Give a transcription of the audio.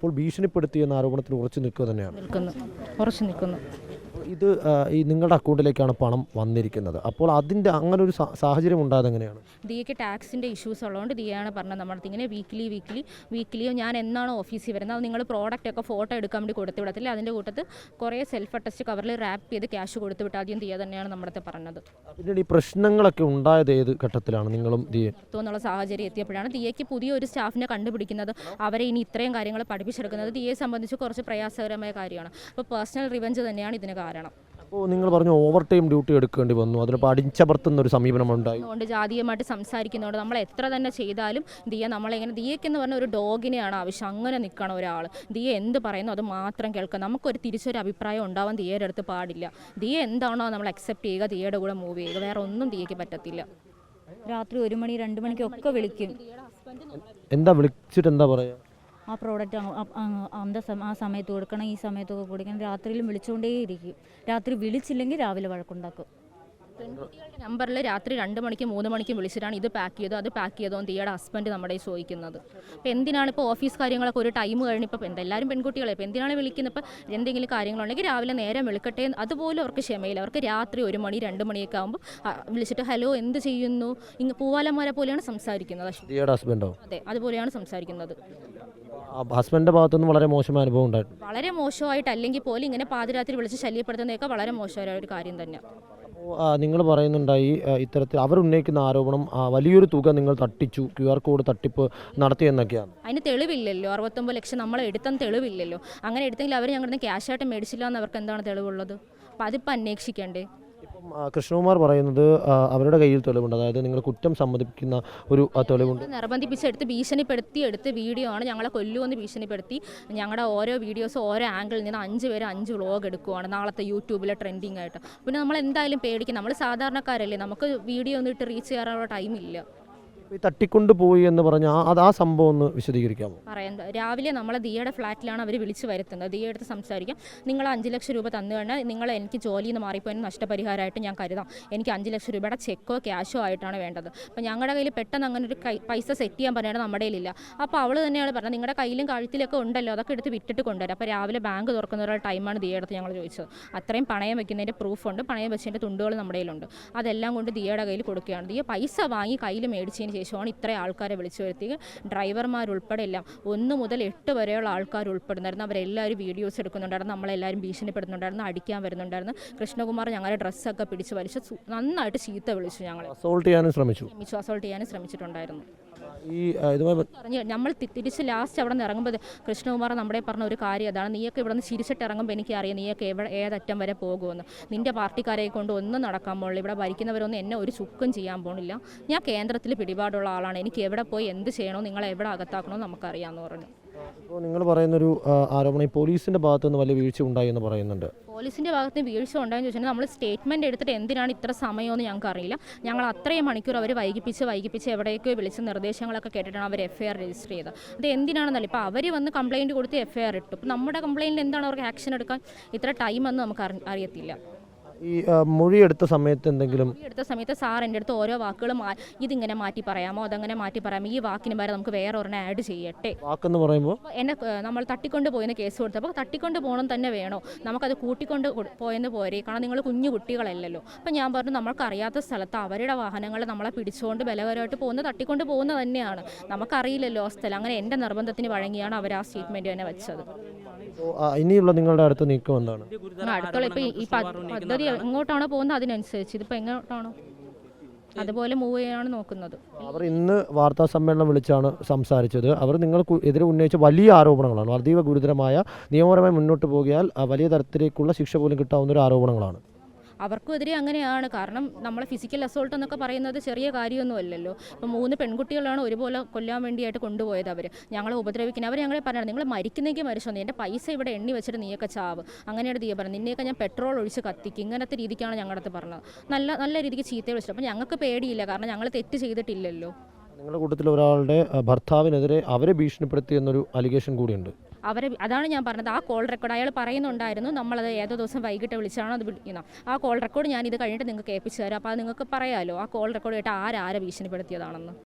അപ്പോൾ ഭീഷണിപ്പെടുത്തി എന്ന ആരോപണത്തിൽ ഉറച്ചു നിൽക്കുക തന്നെയാണ്. നിൽക്കുന്നു. ഉറച്ചു നിൽക്കുന്നു. ഇത് ഈ നിങ്ങളുടെ അക്കൗണ്ടിലേക്കാണ് പണം വന്നിരിക്കുന്നത്. അപ്പോൾ അതിന്റെ അങ്ങനെ ഒരു സാഹചര്യം ഉണ്ടായത് എങ്ങനെയാണ്? ദിയയ്ക്ക് ടാക്സിന്റെ ഇഷ്യൂസ് ഉള്ളതുകൊണ്ട് ദിയാണ് പറഞ്ഞത് നമ്മുടെ ഇങ്ങനെ വീക്ക്ലി വീക്ക്ലി വീക്ക്ലിയോ ഞാൻ എന്നാണ് ഓഫീസിൽ വരുന്നത്? അത് നിങ്ങൾ പ്രോഡക്റ്റ് ഒക്കെ ഫോട്ടോ എടുക്കാൻ വേണ്ടി കൊടുത്തു വിടത്തില്ല. അതിന്റെ കൂട്ടത്തിൽ കുറേ സെൽഫ് അറ്റസ്റ്റ് കവറിൽ റാപ്പ് ചെയ്ത് ക്യാഷ് കൊടുത്തു വിട്ട് ആദ്യം ദിയ തന്നെയാണ് നമ്മുടെ പറഞ്ഞത്. പിന്നീട് ഈ പ്രശ്നങ്ങളൊക്കെ ഉണ്ടായത് ഏത് ഘട്ടത്തിലാണ് നിങ്ങളും ദിയ? എന്നുള്ള സാഹചര്യം എത്തിയപ്പോഴാണ് ദിയയ്ക്ക് പുതിയൊരു സ്റ്റാഫിനെ കണ്ടുപിടിക്കുന്നത്. അവരെ ഇനി ഇത്രയും കാര്യങ്ങൾ പഠിപ്പിച്ചെടുക്കുന്നത് ദിയയെ സംബന്ധിച്ച് കുറച്ച് പ്രയാസകരമായ കാര്യമാണ്. അപ്പോൾ പേഴ്സണൽ റിവഞ്ച് തന്നെയാണ് ഇതിന് കാരണം. അപ്പോൾ നിങ്ങൾ പറഞ്ഞു ഓവർ ടൈം ഡ്യൂട്ടി എടുക്കേണ്ടി വന്നു. അതിനിപ്പോൾ അടിച്ചമർത്തുന്ന ഒരു സമീപനം ഉണ്ടായി. അതുകൊണ്ട് ജാതീയമായിട്ട് സംസാരിക്കുന്നതുകൊണ്ട് നമ്മൾ എത്ര തന്നെ ചെയ്താലും ദിയ നമ്മളെങ്ങനെ ദിയക്ക് എന്ന് പറഞ്ഞ ഒരു ഡോഗിനെയാണ് ആവശ്യം. അങ്ങനെ നിൽക്കണം ഒരാൾ ദിയ എന്ത് പറയുന്നു അത് മാത്രം കേൾക്കുക നമുക്കൊരു തിരിച്ചൊരു അഭിപ്രായം ഉണ്ടാവാൻ ദിയയുടെ അടുത്ത് പാടില്ല. ദിയ എന്താണോ നമ്മൾ അക്സെപ്റ്റ് ചെയ്യുക ദിയയുടെ കൂടെ മൂവ് ചെയ്യുക. വേറെ ഒന്നും ദിയക്ക് പറ്റത്തില്ല. രാത്രി ഒരു മണി രണ്ട് മണിക്കൊക്കെ വിളിക്കും. എന്താ വിളിച്ചിട്ട് എന്താ പറയുക ആ പ്രോഡക്റ്റ് അന്ത ആ സമയത്ത് കൊടുക്കണം ഈ സമയത്തൊക്കെ കൊടുക്കണം. രാത്രിയിലും വിളിച്ചുകൊണ്ടേയിരിക്കും രാത്രി വിളിച്ചില്ലെങ്കിൽ രാവിലെ വഴക്കുണ്ടാക്കും. പെൺകുട്ടികളുടെ നമ്പറിൽ രാത്രി രണ്ട് മണിക്കും മൂന്ന് മണിക്കും വിളിച്ചിട്ടാണ് ഇത് പാക്ക് ചെയ്തോ അത് പാക്ക് ചെയ്തോ തീയുടെ ഹസ്ബൻഡ് നമ്മുടെ ചോദിക്കുന്നത്. അപ്പോൾ എന്തിനാണ് ഇപ്പോൾ ഓഫീസ് കാര്യങ്ങളൊക്കെ ഒരു ടൈം കഴിഞ്ഞ് ഇപ്പോൾ എന്താ എല്ലാവരും പെൺകുട്ടികളെ ഇപ്പോൾ എന്തിനാണ് വിളിക്കുന്നത്? ഇപ്പോൾ എന്തെങ്കിലും കാര്യങ്ങളുണ്ടെങ്കിൽ രാവിലെ നേരം വിളിക്കട്ടെ അതുപോലും അവർക്ക് ക്ഷമയില്ല. അവർക്ക് രാത്രി ഒരു മണി രണ്ട് മണിയൊക്കെ ആകുമ്പോൾ വിളിച്ചിട്ട് ഹലോ എന്ത് ചെയ്യുന്നു? ഇങ്ങ് പൂവാലന്മാരെ പോലെയാണ് സംസാരിക്കുന്നത്. അതെ അതുപോലെയാണ് സംസാരിക്കുന്നത്. ഹസ്ബൻഡിന്റെ ഭാഗത്തുനിന്ന് വളരെ മോശമായ അനുഭവം ഉണ്ടായിട്ടുണ്ട്. വളരെ മോശമായിട്ട് അല്ലെങ്കിൽ പോലും ഇങ്ങനെ പാതിരാത്രി വിളിച്ച് ശല്യപ്പെടുത്തുന്നതൊക്കെ വളരെ മോശമായ ഒരു കാര്യം തന്നെ. നിങ്ങൾ പറയുന്നുണ്ടായി ഇത്തരത്തിൽ അവർ ഉന്നയിക്കുന്ന ആരോപണം വലിയൊരു തുക നിങ്ങൾ തട്ടിച്ചു ക്യു ആർ കോഡ് തട്ടിപ്പ് നടത്തിയെന്നൊക്കെയാണ് അതിന് തെളിവില്ലല്ലോ അറുപത്തൊമ്പത് ലക്ഷം നമ്മൾ എടുത്തെന്ന് തെളിവില്ലല്ലോ. അങ്ങനെ എടുത്തെങ്കിൽ അവർ ഞങ്ങളുടെ ക്യാഷായിട്ട് മേടിച്ചില്ല എന്ന് അവർക്ക് എന്താണ് തെളിവുള്ളത്? അപ്പം അതിപ്പോൾ അന്വേഷിക്കണ്ടേ? കൃഷ്ണകുമാർ പറയുന്നത് അവരുടെ കയ്യിൽ തെളിവുണ്ട്. അതായത് നിങ്ങൾ കുറ്റം സമ്മതിപ്പിക്കുന്ന ഒരു തെളിവുണ്ട്. നിർബന്ധിപ്പിച്ചെടുത്ത് ഭീഷണിപ്പെടുത്തി എടുത്ത് വീഡിയോ ആണ് ഞങ്ങളെ കൊല്ലുമെന്ന് ഭീഷണിപ്പെടുത്തി. ഞങ്ങളുടെ ഓരോ വീഡിയോസ് ഓരോ ആംഗിളിൽ നിന്ന് അഞ്ച് പേര് അഞ്ച് വ്ളോഗ് എടുക്കുവാണ് നാളത്തെ യൂട്യൂബിലെ ട്രെൻഡിങ് ആയിട്ട് പിന്നെ നമ്മൾ എന്തായാലും പേടിക്കും. നമ്മൾ സാധാരണക്കാരല്ലേ നമുക്ക് വീഡിയോ ഒന്നും ഇട്ട് റീച്ച് ചെയ്യാനുള്ള ടൈം ഇല്ല. തട്ടിക്കൊണ്ട് പോയി എന്ന് പറഞ്ഞ അത് ആ സംഭവം ഒന്ന് വിശദീകരിക്കാമോ? പറയുന്നത് രാവിലെ നമ്മളെ ദിയയുടെ ഫ്ലാറ്റിലാണ് അവർ വിളിച്ചു വരുത്തുന്നത്. ദിയ എടുത്ത് സംസാരിക്കാം. നിങ്ങൾ അഞ്ച് ലക്ഷം രൂപ തന്നു കഴിഞ്ഞാൽ നിങ്ങൾ എനിക്ക് ജോലിയിൽ നിന്ന് മാറിപ്പോയതിന് നഷ്ടപരിഹാരമായിട്ട് ഞാൻ കരുതാം. എനിക്ക് അഞ്ച് ലക്ഷം രൂപയുടെ ചെക്കോ ക്യാഷോ ആയിട്ടാണ് വേണ്ടത്. അപ്പോൾ ഞങ്ങളുടെ കയ്യിൽ പെട്ടെന്ന് അങ്ങനെ ഒരു പൈസ സെറ്റ് ചെയ്യാൻ പറയുന്നത് നമ്മുടെ കയ്യിലില്ല അപ്പോൾ അവൾ തന്നെയാണ് പറഞ്ഞത്. നിങ്ങളുടെ കയ്യിലും കഴുത്തിലൊക്കെ ഉണ്ടല്ലോ അതൊക്കെ എടുത്ത് വിട്ടിട്ട് കൊണ്ടുവരാം. അപ്പോൾ രാവിലെ ബാങ്ക് തുറക്കുന്ന ഒരു ടൈമാണ് ദിയ അടുത്ത് ഞങ്ങൾ ചോദിച്ചത്. അത്രയും പണയം വെക്കുന്നതിന്റെ പ്രൂഫുണ്ട് പണയം വെച്ചതിന്റെ തുണ്ടുകൾ നമ്മുടെ കയ്യിലുണ്ട്. അതെല്ലാം കൊണ്ട് ദിയയുടെ കയ്യിൽ കൊടുക്കുകയാണ്. ദിയ പൈസ വാങ്ങി കയ്യിൽ മേടിച്ചതിന് ശേഷമാണ് ഇത്ര ആൾക്കാരെ വിളിച്ചു വരുത്തിയത് ഡ്രൈവർമാരുൾപ്പെടെ എല്ലാം ഒന്ന് മുതൽ എട്ട് വരെയുള്ള ആൾക്കാർ ഉൾപ്പെടുന്നായിരുന്നു അവരെല്ലാവരും വീഡിയോസ് എടുക്കുന്നുണ്ടായിരുന്നു. നമ്മളെല്ലാവരും ഭീഷണിപ്പെടുന്നുണ്ടായിരുന്നു. അടിക്കാൻ വരുന്നുണ്ടായിരുന്നു. കൃഷ്ണകുമാർ ഞങ്ങളുടെ ഡ്രസ്സൊക്കെ പിടിച്ച് വലിച്ച്. നന്നായിട്ട് ചീത്ത വിളിച്ചു ഞങ്ങൾ അസോൾട്ട് ചെയ്യാനും ശ്രമിച്ചു. അസോൾട്ട് ചെയ്യാനും ശ്രമിച്ചിട്ടുണ്ടായിരുന്നു. ഈ പറഞ്ഞ് നമ്മൾ തിരിച്ച് ലാസ്റ്റ് അവിടെ നിന്ന് ഇറങ്ങുമ്പോൾ കൃഷ്ണകുമാർ നമ്മുടെ പറഞ്ഞ ഒരു കാര്യം അതാണ് നീയൊക്കെ ഇവിടെ നിന്ന് ചിരിച്ചിട്ട് ഇറങ്ങുമ്പോൾ എനിക്കറിയാം നീയൊക്കെ എവിടെ ഏതറ്റം വരെ പോകുമെന്ന്. നിന്റെ പാർട്ടിക്കാരെ കൊണ്ട് ഒന്നും നടക്കാൻ പോകുള്ളൂ ഇവിടെ ഭരിക്കുന്നവരൊന്നും എന്നെ ഒരു ചുക്കും ചെയ്യാൻ പോണില്ല. ഞാൻ കേന്ദ്രത്തിൽ പിടിപാടുള്ള ആളാണ്. എനിക്ക് എവിടെ പോയി എന്ത് ചെയ്യണോ നിങ്ങളെ എവിടെ അകത്താക്കണോ നമുക്കറിയാമെന്ന് പറഞ്ഞു. ഇപ്പോൾ നിങ്ങൾ പറയുന്നൊരു ഒരു ആരോപണം ഈ പോലീസിന്റെ ഭാഗത്തുനിന്ന് വലിയ വീഴ്ച ഉണ്ടായി എന്ന് പറയുന്നുണ്ട്. പോലീസിന്റെ ഭാഗത്ത് വീഴ്ച ഉണ്ടായെന്ന് ചോദിച്ചാൽ നമ്മൾ സ്റ്റേറ്റ്മെന്റ് എടുത്തിട്ട് എന്തിനാണ് ഇത്ര സമയമെന്ന് ഞങ്ങൾക്ക് അറിയില്ല. ഞങ്ങൾ അത്രയും മണിക്കൂർ അവർ വൈകിപ്പിച്ച് വൈകിപ്പിച്ച് എവിടേക്കോ വിളിച്ച് നിർദ്ദേശങ്ങളൊക്കെ കേട്ടിട്ടാണ് അവർ എഫ് ഐ ആർ രജിസ്റ്റർ ചെയ്തത്. അത് എന്തിനാണെന്നല്ല ഇപ്പോൾ അവർ വന്ന് കംപ്ലയിന്റ് കൊടുത്ത് എഫ് ഐ ആർ ഇട്ടു. നമ്മുടെ കംപ്ലയിന്റ് എന്താണ് അവർക്ക് ആക്ഷൻ എടുക്കാൻ? ഇത്ര ടൈം എന്ന് നമുക്ക് അറി- അറിയത്തില്ല. ഈ മൊഴിയെടുത്ത സമയത്ത് എന്തെങ്കിലും എടുത്ത സമയത്ത് സാർ എന്റെ അടുത്ത് ഓരോ വാക്കുകൾ ഇതിങ്ങനെ മാറ്റി പറയാമോ അതങ്ങനെ മാറ്റി പറയാമോ ഈ വാക്കിന് പകരം നമുക്ക് വേറെ ഒരെണ്ണം ആഡ് ചെയ്യട്ടെ. വാക്കെന്ന് പറയുമ്പോൾ എന്നെ നമ്മൾ തട്ടിക്കൊണ്ട് പോയെന്ന് കേസ് കൊടുത്തപ്പോൾ തട്ടിക്കൊണ്ട് പോകണം തന്നെ വേണോ? നമുക്കത് കൂട്ടിക്കൊണ്ട് പോയെന്ന് പോരെ. കാരണം നിങ്ങൾ കുഞ്ഞു കുട്ടികളല്ലല്ലോ. അപ്പം ഞാൻ പറഞ്ഞു നമ്മൾക്ക് അറിയാത്ത സ്ഥലത്ത് അവരുടെ വാഹനങ്ങൾ നമ്മളെ പിടിച്ചുകൊണ്ട് ബലകരമായിട്ട് പോകുന്നത് തട്ടിക്കൊണ്ട് പോകുന്നത് തന്നെയാണ്. നമുക്കറിയില്ലല്ലോ ആ സ്ഥലം. അങ്ങനെ എന്റെ നിർബന്ധത്തിന് വഴങ്ങിയാണ് അവർ ആ സ്റ്റേറ്റ്മെന്റ് തന്നെ വെച്ചത്. ഇനിയുള്ള നിങ്ങളുടെ അടുത്ത് നീക്കം എന്താണ്? അടുത്തുള്ള ഈ പദ്ധതി എങ്ങോട്ടാണോ പോകുന്നത് അതിനനുസരിച്ച്. ഇതിപ്പോ എങ്ങോട്ടാണോ? അതുപോലെ മൂവ് ചെയ്യാനാണ് നോക്കുന്നത്. അവർ ഇന്ന് വാർത്താ സമ്മേളനം വിളിച്ചാണ് സംസാരിച്ചത്. അവർ നിങ്ങൾക്ക് എതിരെ ഉന്നയിച്ച വലിയ ആരോപണങ്ങളാണ്. അതീവ ഗുരുതരമായ നിയമപരമായി മുന്നോട്ട് പോകിയാൽ വലിയ തരത്തിലേക്കുള്ള ശിക്ഷ പോലും കിട്ടാവുന്ന ഒരു ആരോപണങ്ങളാണ്. അവർക്കും എതിരെ അങ്ങനെയാണ്. കാരണം നമ്മളെ ഫിസിക്കൽ അസോൾട്ട് എന്നൊക്കെ പറയുന്നത് ചെറിയ കാര്യമൊന്നുമല്ലല്ലോ. ഇപ്പം മൂന്ന് പെൺകുട്ടികളാണ് ഒരുപോലെ കൊല്ലാൻ വേണ്ടിയായിട്ട് കൊണ്ടുപോയത് അവർ ഞങ്ങളെ ഉപദ്രവിക്കുന്നത് അവർ ഞങ്ങളെ പറഞ്ഞത് നിങ്ങൾ മരിക്കുന്നെങ്കിൽ മരിച്ചോ? എന്റെ പൈസ ഇവിടെ എണ്ണി വെച്ചിട്ട് നീയൊക്കെ ചാവ്. അങ്ങനെയാണ് ദിയ പറഞ്ഞത്. നിന്നെയൊക്കെ ഞാൻ പെട്രോൾ ഒഴിച്ച് കത്തിക്കും. ഇങ്ങനത്തെ രീതിക്കാണ് ഞങ്ങളുടെ അടുത്ത് പറഞ്ഞത്. നല്ല നല്ല രീതിക്ക് ചീത്ത വിളിച്ചിട്ട് അപ്പം ഞങ്ങൾക്ക് പേടിയില്ല. കാരണം ഞങ്ങൾ തെറ്റ് ചെയ്തിട്ടില്ലല്ലോ. നിങ്ങളുടെ കൂട്ടത്തിൽ ഒരാളുടെ ഭർത്താവിനെതിരെ അവരെ ഭീഷണിപ്പെടുത്തി എന്നൊരു അലിഗേഷൻ കൂടിയുണ്ട്. അവരെ അതാണ് ഞാൻ പറഞ്ഞത്. ആ കോൾ റെക്കോർഡ് അയാൾ പറയുന്നുണ്ടായിരുന്നു. നമ്മളത് ഏതോ ദിവസം വൈകിട്ട് വിളിച്ചാണോ അത് വിളിക്കുന്നത് ആ കോൾ റെക്കോർഡ് ഞാൻ ഇത് കഴിഞ്ഞിട്ട് നിങ്ങൾക്ക് ഏൽപ്പിച്ചു തരാം. അപ്പോൾ അത് നിങ്ങൾക്ക് പറയാമല്ലോ ആ കോൾ റെക്കോർഡ് കേട്ട് ആരാരെ ഭീഷണിപ്പെടുത്തിയതാണെന്ന്.